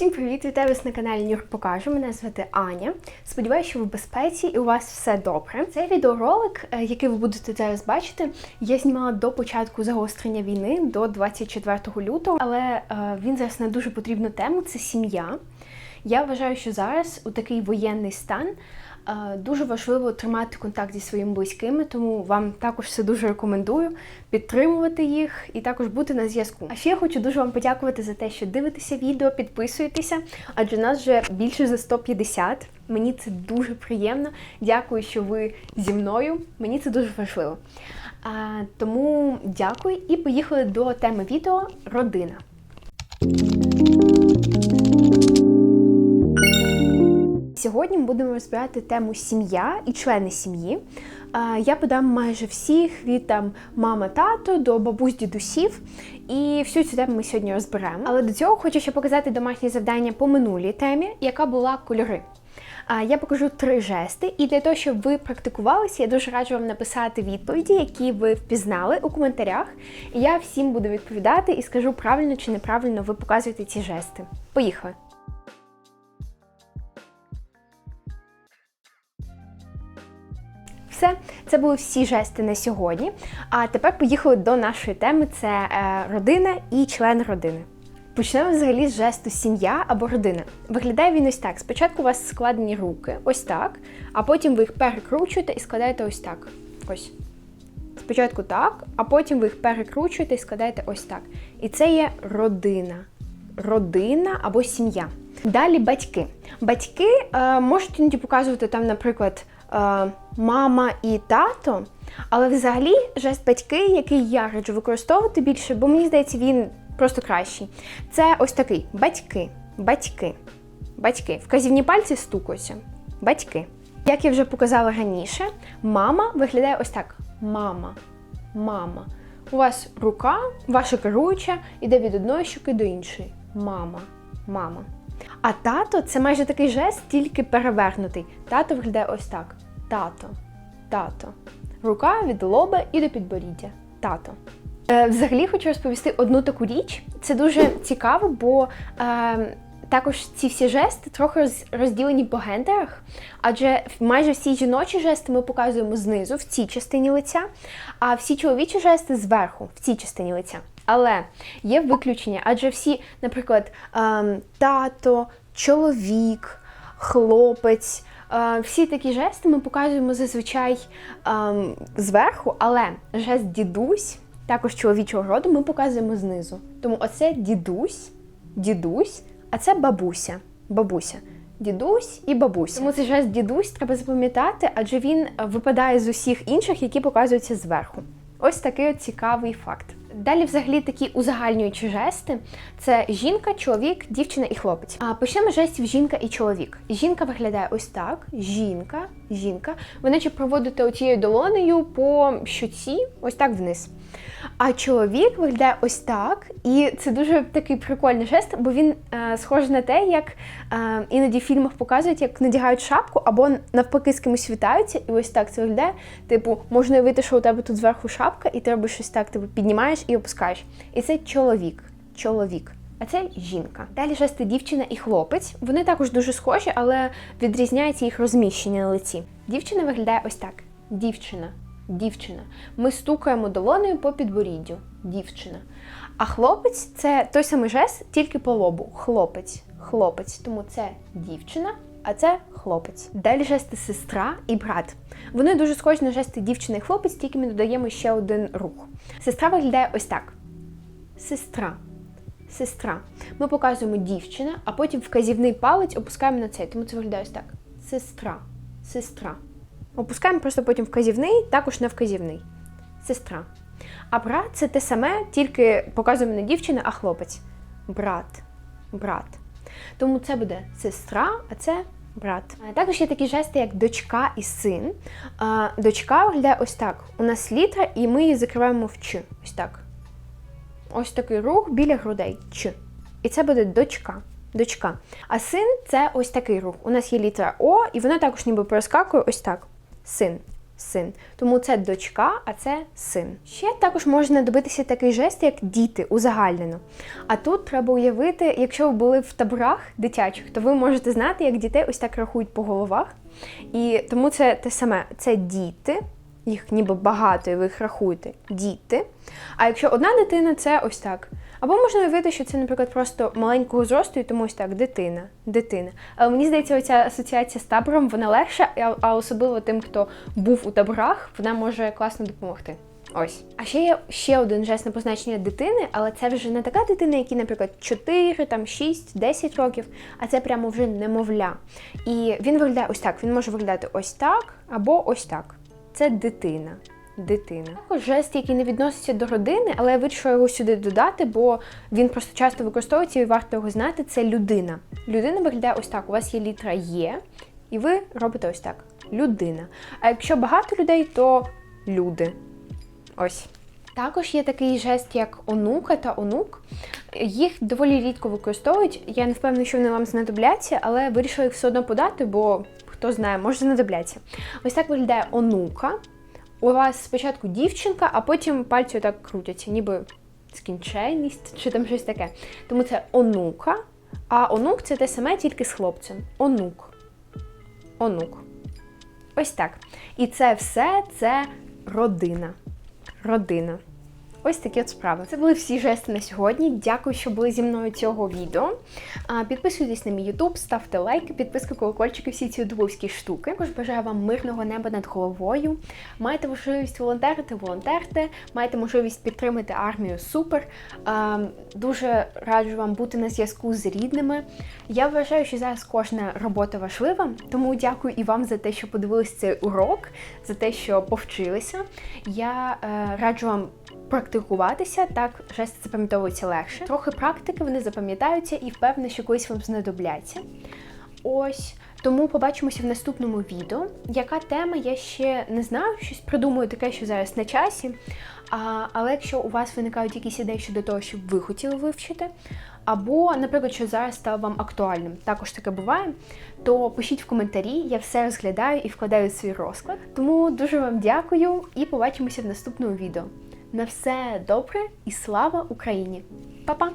Всім привіт! Вітаю вас на каналі Нюрк Покажу. Мене звати Аня. Сподіваюся, що ви в безпеці і у вас все добре. Цей відеоролик, е, який ви будете зараз бачити, я знімала до початку загострення війни, до 24 лютого, але е, він зараз на дуже потрібну тему це сім'я. Я вважаю, що зараз у такий воєнний стан е, дуже важливо тримати контакт зі своїми близькими, тому вам також все дуже рекомендую підтримувати їх і також бути на зв'язку. А ще я хочу дуже вам подякувати за те, що дивитеся відео, підписуєтеся, адже нас вже більше за 150. Мені це дуже приємно. Дякую, що ви зі мною. Мені це дуже важливо. А, тому дякую і поїхали до теми відео родина. Сьогодні ми будемо розбирати тему сім'я і члени сім'ї. Я подам майже всіх від там мама, тато до бабусь, дідусів. І всю цю тему ми сьогодні розберемо. Але до цього хочу ще показати домашнє завдання по минулій темі, яка була кольори. Я покажу три жести, і для того, щоб ви практикувалися, я дуже раджу вам написати відповіді, які ви впізнали у коментарях. Я всім буду відповідати і скажу правильно чи неправильно ви показуєте ці жести. Поїхали! Все, це були всі жести на сьогодні. А тепер поїхали до нашої теми: це е, родина і член родини. Почнемо взагалі з жесту сім'я або родина. Виглядає він ось так. Спочатку у вас складені руки, ось так, а потім ви їх перекручуєте і складаєте ось так. Ось. Спочатку так, а потім ви їх перекручуєте і складаєте ось так. І це є родина. Родина або сім'я. Далі батьки. Батьки е, можуть іноді показувати там, наприклад, мама і тато, але взагалі жест батьки, який я раджу використовувати більше, бо мені здається, він просто кращий. Це ось такий батьки, батьки, батьки. Вказівні пальці стукаються. Батьки. Як я вже показала раніше, мама виглядає ось так: мама, мама. У вас рука, ваша керуюча, іде від одної щуки до іншої. Мама, мама. А тато це майже такий жест, тільки перевернутий. Тато виглядає ось так: тато, тато. Рука від лоба і до підборіддя. Тато. Е, Взагалі хочу розповісти одну таку річ. Це дуже цікаво, бо е, також ці всі жести трохи розділені по гендерах, адже майже всі жіночі жести ми показуємо знизу, в цій частині лиця, а всі чоловічі жести зверху, в цій частині лиця. Але є виключення, адже всі, наприклад, ем, тато, чоловік, хлопець. Е, Всі такі жести ми показуємо зазвичай ем, зверху, але жест дідусь, також чоловічого роду, ми показуємо знизу. Тому оце дідусь, дідусь, а це бабуся. Бабуся. Дідусь і бабуся. Тому цей жест дідусь треба запам'ятати, адже він випадає з усіх інших, які показуються зверху. Ось такий от цікавий факт. Далі, взагалі, такі узагальнюючі жести: це жінка, чоловік, дівчина і хлопець. А почнемо жестів жінка і чоловік. Жінка виглядає ось так: жінка, жінка. Ви наче проводите оцією долонею по щоці, ось так вниз. А чоловік виглядає ось так, і це дуже такий прикольний жест, бо він е, схожий на те, як е, іноді в фільмах показують, як надягають шапку або навпаки з кимось вітаються, і ось так це виглядає. Типу, можна уявити, що у тебе тут зверху шапка, і ти робиш щось так, типу піднімаєш і опускаєш. І це чоловік. Чоловік. А це жінка. Далі жести дівчина і хлопець. Вони також дуже схожі, але відрізняється їх розміщення на лиці. Дівчина виглядає ось так: дівчина, дівчина. Ми стукаємо долонею по підборіддю. Дівчина. А хлопець це той самий жест, тільки по лобу. Хлопець, хлопець. Тому це дівчина, а це хлопець. Далі жести сестра і брат. Вони дуже схожі на жести дівчина і хлопець, тільки ми додаємо ще один рух. Сестра виглядає ось так: сестра. Сестра. Ми показуємо дівчина, а потім вказівний палець опускаємо на цей. Тому це виглядає ось так. Сестра. Сестра. Опускаємо просто потім вказівний, також не вказівний. Сестра. А брат це те саме, тільки показуємо не дівчина, а хлопець. Брат. Брат. Тому це буде сестра, а це брат. Також є такі жести, як дочка і син. Дочка виглядає ось так. У нас літра, і ми її закриваємо в Ч. Ось так. Ось такий рух біля грудей. Ч. І це буде дочка. Дочка. А син це ось такий рух. У нас є літера О, і вона також ніби проскакує ось так. Син. Син. Тому це дочка, а це син. Ще також можна добитися такий жест, як діти, узагальнено. А тут треба уявити, якщо ви були в таборах дитячих, то ви можете знати, як дітей ось так рахують по головах. І тому це те саме: це діти, їх ніби багато, і ви їх рахуєте діти. А якщо одна дитина, це ось так. Або можна уявити, що це, наприклад, просто маленького зросту, і тому ось так, дитина, дитина. Але мені здається, оця асоціація з табором вона легша, а- особливо тим, хто був у таборах, вона може класно допомогти. Ось. А ще є ще один жест на позначення дитини, але це вже не така дитина, якій, наприклад, 4, там 6, 10 років, а це прямо вже немовля. І він виглядає ось так. Він може виглядати ось так або ось так. Це дитина. Дитина. Також жест, який не відноситься до родини, але я вирішила його сюди додати, бо він просто часто використовується і варто його знати. Це людина. Людина виглядає ось так. У вас є літера Є, і ви робите ось так. Людина. А якщо багато людей, то люди. Ось. Також є такий жест, як онука та онук. Їх доволі рідко використовують. Я не впевнена, що вони вам знадобляться, але вирішила їх все одно подати, бо хто знає, може знадобляться. Ось так виглядає онука. У вас спочатку дівчинка, а потім пальці отак крутяться, ніби скінченість чи там щось таке. Тому це онука, а онук це те саме, тільки з хлопцем. Онук. Онук. Ось так. І це все це родина. Родина. Ось такі от справи. Це були всі жести на сьогодні. Дякую, що були зі мною цього відео. Підписуйтесь на мій YouTube, ставте лайки, підписки, колокольчики, всі ці дубовські штуки. Також бажаю вам мирного неба над головою. Маєте можливість волонтерити, волонтерте, маєте можливість підтримати армію супер. Дуже раджу вам бути на зв'язку з рідними. Я вважаю, що зараз кожна робота важлива, тому дякую і вам за те, що подивились цей урок, за те, що повчилися. Я е, раджу вам практикуватися, так жести запам'ятовуються легше. Трохи практики вони запам'ятаються і впевнена, що колись вам знадобляться. Ось. Тому побачимося в наступному відео. Яка тема, я ще не знаю, щось придумаю таке, що зараз на часі. А, але якщо у вас виникають якісь ідеї щодо того, що ви хотіли вивчити, або, наприклад, що зараз стало вам актуальним, також таке буває, то пишіть в коментарі, я все розглядаю і вкладаю в свій розклад. Тому дуже вам дякую і побачимося в наступному відео. На все добре і слава Україні! Па-па!